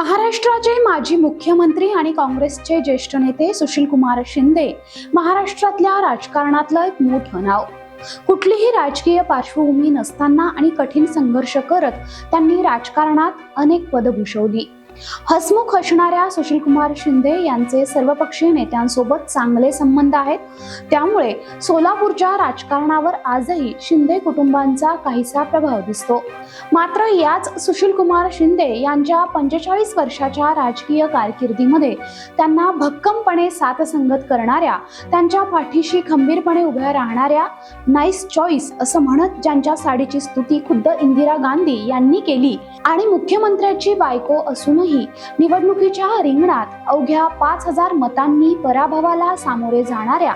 महाराष्ट्राचे माजी मुख्यमंत्री आणि काँग्रेसचे ज्येष्ठ नेते सुशील कुमार शिंदे महाराष्ट्रातल्या राजकारणातलं एक मोठं नाव. कुठलीही राजकीय पार्श्वभूमी नसताना आणि कठीण संघर्ष करत त्यांनी राजकारणात अनेक पद भूषवली. हसमुख असणाऱ्या सुशील कुमार शिंदे यांचे सर्वपक्षीय नेत्यांसोबत चांगले संबंध आहेत. त्यामुळे सोलापूरच्या राजकारणावर आजही शिंदे कुटुंबांचा काहीसा प्रभाव दिसतो. मात्र याच सुशील कुमार शिंदे यांच्या पंचेचाळीस वर्षाच्या राजकीय कारकिर्दीमध्ये त्यांना भक्कमपणे साथसंगत करणाऱ्या त्यांच्या पाठीशी खंबीरपणे उभ्या राहणाऱ्या नाईस चॉईस असं म्हणत ज्यांच्या साडीची स्तुती खुद्द इंदिरा गांधी यांनी केली आणि मुख्यमंत्र्याची बायको असूनही निवडणुकीच्या रिंगणात अवघ्या पाच हजार मतांनी पराभवाला सामोरे जाणाऱ्या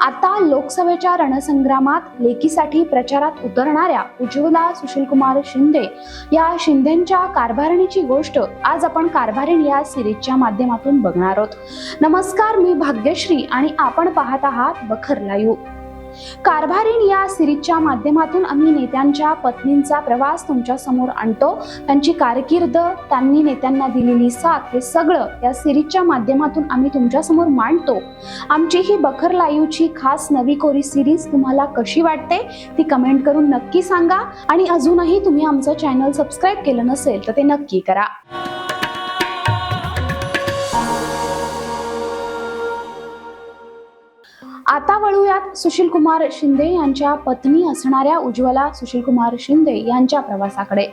आता लोकसभेच्या रणसंग्रामात लेकीसाठी प्रचारात उतरणाऱ्या उज्ज्वला सुशीलकुमार शिंदे या शिंदेच्या कारभारणीची गोष्ट आज आपण कारभारीण या सिरीजच्या माध्यमातून बघणार आहोत. नमस्कार मी भाग्यश्री आणि आपण पाहत आहात बखर लाईव्ह. कारभारीण या सिरीजच्या माध्यमातून आम्ही नेत्यांच्या पत्नींचा प्रवास तुमच्यासमोर आणतो. त्यांची कारकीर्द त्यांनी नेत्यांना दिलेली साथ हे सगळं या सिरीजच्या माध्यमातून आम्ही तुमच्यासमोर मांडतो. आमची ही बखर लाईव्हची खास नवी कोरी सिरीज तुम्हाला कशी वाटते ती कमेंट करून नक्की सांगा. आणि अजूनही तुम्ही आमचं चॅनल सबस्क्राईब केलं नसेल तर ते नक्की करा. आता वळूयात सुशील कुमार शिंदे यांच्या पत्नी असणाऱ्या उज्ज्वला सुशील कुमार शिंदे यांच्या प्रवासाकडे.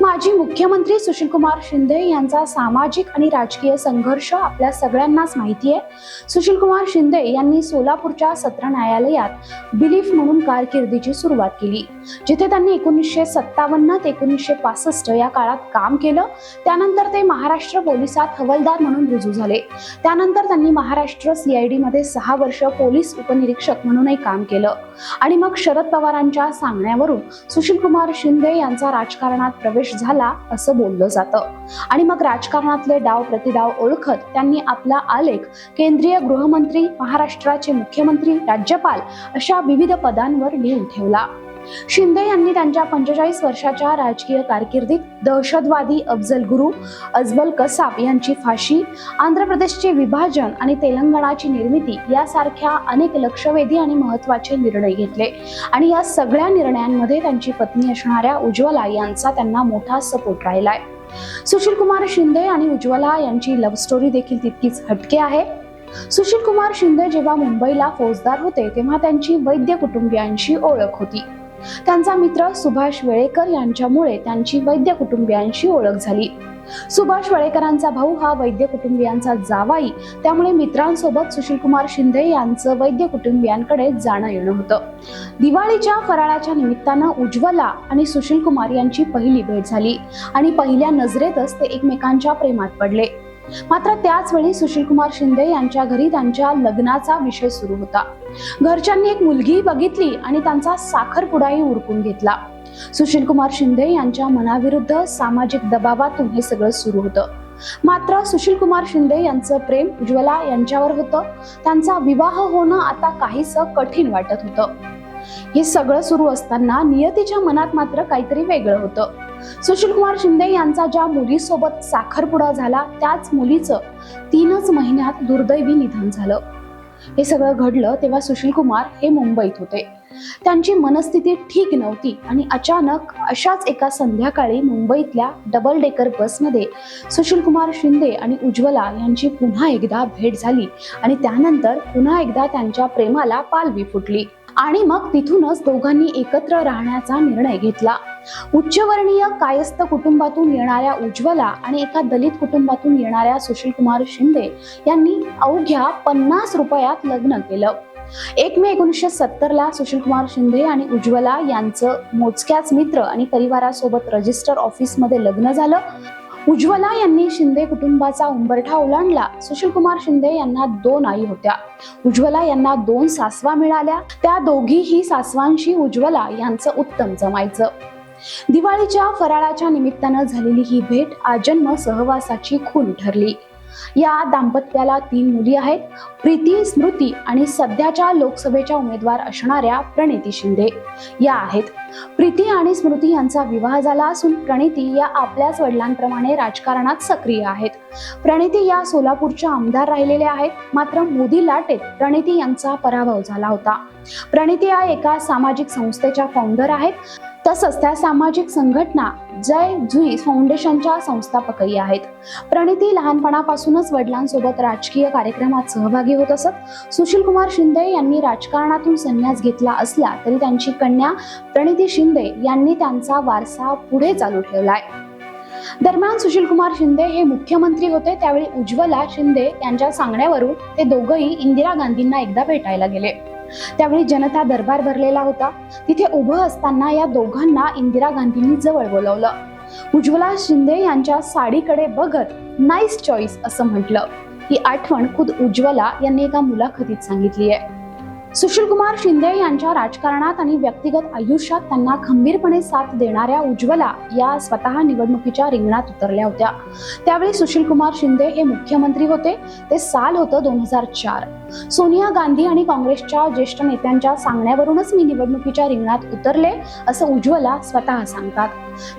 माजी मुख्यमंत्री सुशीलकुमार शिंदे यांचा सामाजिक आणि राजकीय संघर्ष आपल्या सगळ्यांनाच माहिती आहे सुशीलकुमार शिंदे यांनी सोलापूरच्या सत्र न्यायालयात बिलीफ म्हणून कारकिर्दीची सुरुवात केली. जिथे त्यांनी एकोणीसशे सत्तावन्न ते एकोणीसशे पासष्ट या काळात काम केलं. त्यानंतर ते महाराष्ट्र पोलिसात हवालदार म्हणून रुजू झाले. त्यानंतर त्यांनी महाराष्ट्र सीआयडी मध्ये सहा वर्ष पोलीस उपनिरीक्षक म्हणूनही काम केलं. आणि मग शरद पवारांच्या सांगण्यावरून सुशीलकुमार शिंदे यांचा राजकारणात प्रवेश झाला असं बोललं जातं. आणि मग राजकारणातले डाव प्रतिडाव ओळखत त्यांनी आपला आलेख केंद्रीय गृहमंत्री महाराष्ट्राचे मुख्यमंत्री राज्यपाल अशा विविध पदांवर लिहून ठेवला. शिंदे यांनी त्यांच्या पंचेचाळीस वर्षाच्या राजकीय कारकिर्दीत दहशतवादी अफजल गुरु अजबल कसाब यांची फाशी आंध्र प्रदेशचे विभाजन आणि तेलंगणाची निर्मिती यासारख्या अनेक लक्षवेधी आणि महत्त्वाचे निर्णय घेतले. आणि या सगळ्या निर्णयांमध्ये त्यांची पत्नी असणाऱ्या उज्ज्वला यांचा त्यांना मोठा सपोर्ट राहिलाय. सुशील कुमार शिंदे आणि उज्ज्वला यांची लव्ह स्टोरी देखील तितकीच हटके आहे. सुशील कुमार शिंदे जेव्हा मुंबईला फौजदार होते तेव्हा त्यांची वैद्य कुटुंबियांशी ओळख होती. त्यांचा मित्र सुभाष वेळेकर यांच्यामुळे त्यांची वैद्य कुटुंबियांशी ओळख झाली. सुभाष वेळेकरांचा भाऊ हा वैद्य कुटुंबियांचा जावाई. त्यामुळे मित्रांसोबत सुशीलकुमार शिंदे यांचं वैद्य कुटुंबियांकडे जाणं येणं होतं. दिवाळीच्या फराळाच्या निमित्तानं उज्ज्वला आणि सुशीलकुमार यांची पहिली भेट झाली आणि पहिल्या नजरेतच ते एकमेकांच्या प्रेमात पडले. मात्र त्याच वेळी सुशील कुमार शिंदे यांच्या घरी त्यांच्या लग्नाचा विषय सुरू होता. घरच्यांनी एक मुलगी बघितली आणि त्यांचा साखरपुडाही उरकून घेतला. सुशील कुमार शिंदे यांच्या मनाविरुद्ध सामाजिक दबावातून हे सगळं सुरू होतं. मात्र सुशील कुमार शिंदे यांचं प्रेम उज्ज्वला यांच्यावर होतं. त्यांचा विवाह होणं आता काहीस कठीण वाटत होतं. हे सगळं सुरू असताना नियतीच्या मनात मात्र काहीतरी वेगळं होतं. सुशील कुमार शिंदे यांचा ज्या मुलीसोबत साखरपुडा झाला त्याच मुलीचं तीनच महिन्यात दुर्दैवी निधन झालं. हे सगळं घडलं तेव्हा सुशील कुमार हे मुंबईत होते. त्यांची मनस्थिती ठीक नव्हती आणि अचानक अशाच एका संध्याकाळी मुंबईतल्या डबल डेकर बसमध्ये सुशील कुमार शिंदे आणि उज्ज्वला यांची पुन्हा एकदा भेट झाली आणि त्यानंतर पुन्हा एकदा त्यांच्या प्रेमाला पालवी फुटली. आणि मग तिथूनच दोघांनी एकत्र राहण्याचा निर्णय घेतला. उच्चवर्णीय कायस्थ कुटुंबातून येणाऱ्या उज्ज्वला आणि एका दलित कुटुंबातून येणाऱ्या सुशील कुमार शिंदे यांनी अवघ्या पन्नास रुपयात लग्न केलं. एक मे एकोणीसशे सत्तर ला सुशील कुमार शिंदे आणि उज्ज्वला यांचं मोजक्याच मित्र आणि परिवारासोबत रजिस्टर ऑफिसमध्ये लग्न झालं. उज्ज्वला यांनी शिंदे कुटुंबाचा उंबरठा ओलांडला. सुशील कुमार शिंदे यांना दोन आई होत्या. उज्ज्वला यांना दोन सासवा मिळाल्या. त्या दोघीही सासवांशी उज्ज्वला यांचं उत्तम जमायचं. दिवाळीच्या फराळाच्या निमित्तानं झालेली ही भेट आजन्म सहवासाची खून ठरली. या दाम्पत्याला तीन मुली आहेत. प्रीती स्मृती आणि सध्याच्या लोकसभेच्या उमेदवार असणाऱ्या प्रणिती शिंदे. या आहेत. प्रीती आणि स्मृती यांचा विवाह झाला असून प्रणिती या आपल्याच वडिलांप्रमाणे राजकारणात सक्रिय आहेत. प्रणिती या सोलापूरच्या आमदार राहिलेल्या आहेत. मात्र मोदी लाटेत प्रणिती यांचा पराभव झाला होता. प्रणिती या एका सामाजिक संस्थेच्या फाउंडर आहेत. तसंच त्या सामाजिक संघटना जय झुई फाउंडेशनच्या संस्थापकही आहेत. प्रणिती लहानपणापासूनच वडिलांसोबत राजकीय कार्यक्रमात सहभागी होत असत. सुशील कुमार शिंदे यांनी राजकारणातून संन्यास घेतला असला तरी त्यांची कन्या प्रणिती शिंदे यांनी त्यांचा वारसा पुढे चालू ठेवलाय. दरम्यान सुशील कुमार शिंदे हे मुख्यमंत्री होते. त्यावेळी उज्ज्वला शिंदे यांच्या सांगण्यावरून ते दोघंही इंदिरा गांधींना एकदा भेटायला गेले. त्यावेळी जनता दरबार भरलेला होता. तिथे उभं असताना या दोघांना इंदिरा गांधींनी जवळ बोलवलं. उज्ज्वला शिंदे यांच्या साडीकडे बघत नाईस चॉईस असं म्हटलं. ही आठवण खुद उज्ज्वला यांनी एका मुलाखतीत सांगितली आहे. सुशील कुमार शिंदे यांच्या राजकारणात आणि व्यक्तिगत आयुष्यात त्यांना खंबीरपणे साथ देणाऱ्या उज्ज्वला या स्वतः निवडणुकीच्या रिंगणात उतरल्या होत्या. त्यावेळी सुशील कुमार शिंदे हे मुख्यमंत्री होते. ते साल होतं दोन हजार चार. सोनिया गांधी आणि काँग्रेसच्या ज्येष्ठ नेत्यांच्या सांगण्यावरूनच मी निवडणुकीच्या रिंगणात उतरले असं उज्ज्वला स्वतः सांगतात.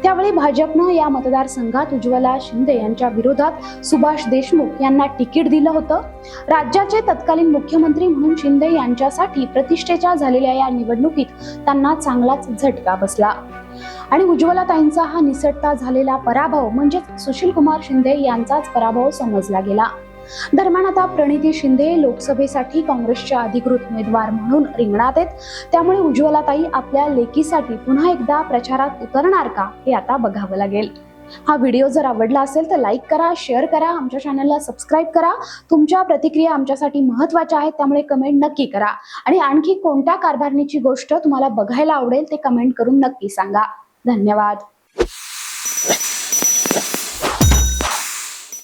त्यावेळी भाजपनं या मतदारसंघात उज्ज्वला शिंदे यांच्या विरोधात सुभाष देशमुख यांना तिकीट दिलं होतं. राज्याचे तत्कालीन मुख्यमंत्री म्हणून शिंदे यांच्या यांच्यासाठी प्रतिष्ठेच्या झालेल्या या निवडणुकीत त्यांना चांगलाच झटका बसला. आणि उज्ज्वलाताईंचा हा निसटता झालेला पराभव म्हणजेच सुशील कुमार शिंदे यांचाच पराभव समजला गेला. दरम्यान आता प्रणिती शिंदे लोकसभेसाठी काँग्रेसच्या अधिकृत उमेदवार म्हणून रिंगणात आहेत. त्यामुळे उज्ज्वलाताई आपल्या लेकीसाठी पुन्हा एकदा प्रचारात उतरणार का हे आता बघावं लागेल. हा व्हिडिओ जर आवडला असेल तर लाईक करा शेअर करा आमच्या चॅनलला सबस्क्राईब करा. तुमच्या प्रतिक्रिया आमच्यासाठी महत्त्वाच्या आहेत त्यामुळे कमेंट नक्की करा. आणि आणखी कोणत्या कारभारणीची गोष्ट तुम्हाला बघायला आवडेल ते कमेंट करून नक्की सांगा. धन्यवाद.